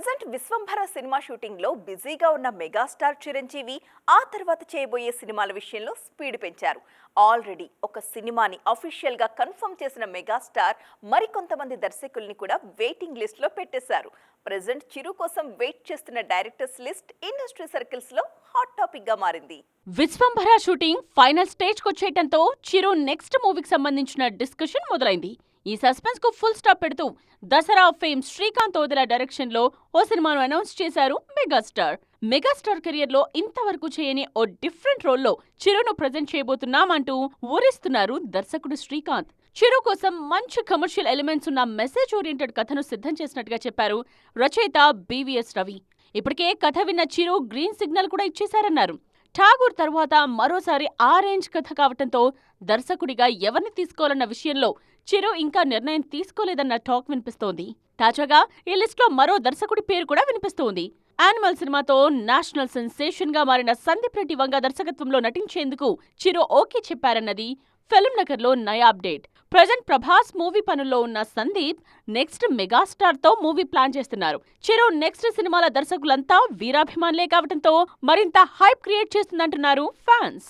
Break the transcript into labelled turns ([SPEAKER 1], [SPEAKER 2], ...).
[SPEAKER 1] Present Vishwambhara cinema షూటింగ్లో బిజీగా ఉన్న మెగాస్టార్ చిరంజీవి ఆ తర్వాత చేయబోయే సినిమాల విషయంలో స్పీడ్ పెంచారు. ఆల్రెడీ ఒక సినిమాని అఫీషియల్గా కన్ఫర్మ్ చేసిన మెగాస్టార్ మరికొంతమంది దర్శకుల్ని కూడా వెయిటింగ్ లిస్ట్లో పెట్టేశారు. ప్రజెంట్ చిరు కోసం వెయిట్ చేస్తున్న డైరెక్టర్స్ లిస్ట్ ఇండస్ట్రీ సర్కిల్స్లో హాట్ టాపిక్గా మారింది.
[SPEAKER 2] విశ్వంభర షూటింగ్ ఫైనల్ స్టేజ్ కొచ్చేయటంతో చిరు నెక్స్ట్ మూవీకి సంబంధించిన డిస్కషన్ మొదలైంది. ఈ సస్పెన్స్కు ఫుల్ స్టాప్ పెడుతూ దసరా ఫేమ్ శ్రీకాంత్ ఓదెల డైరెక్షన్లో ఓ సినిమాను అనౌన్స్ చేశారు మెగాస్టార్. మెగాస్టార్ కెరియర్లో ఇంతవరకు చేయని ఓ డిఫరెంట్ రోల్లో చిరును ప్రజెంట్ చేయబోతున్నామంటూ ఊరిస్తున్నారు దర్శకుడు శ్రీకాంత్. చిరు కోసం మంచి కమర్షియల్ ఎలిమెంట్స్ ఉన్న మెసేజ్ ఓరియంటెడ్ కథను సిద్ధం చేసినట్టుగా చెప్పారు రచయిత బీవీఎస్ రవి. ఇప్పటికే కథ విన్న చిరు గ్రీన్ సిగ్నల్ కూడా ఇచ్చేశారన్నారు. ఠాగూర్ తర్వాత మరోసారి ఆ రేంజ్ కథ కావటంతో దర్శకుడిగా ఎవరిని తీసుకోవాలన్న విషయంలో చిరు ఇంకా నిర్ణయం తీసుకోలేదన్న టాక్ వినిపిస్తోంది. తాజాగా ఈ లిస్ట్లో మరో దర్శకుడి పేరు కూడా వినిపిస్తోంది. యానిమల్ సినిమాతో నేషనల్ సెన్సేషన్గా మారిన సందీప్ రెడ్డి వంగ దర్శకత్వంలో నటించేందుకు చిరు ఓకే చెప్పారన్నది ఫిల్మ్ నగర్లో నయా అప్డేట్. ప్రజెంట్ ప్రభాస్ మూవీ పనుల్లో ఉన్న సందీప్ నెక్స్ట్ మెగాస్టార్తో మూవీ ప్లాన్ చేస్తున్నారు. చిరు నెక్స్ట్ సినిమాల దర్శకులంతా వీరాభిమానులే కావడంతో మరింత హైప్ క్రియేట్ చేస్తుందంటున్నారు ఫ్యాన్స్.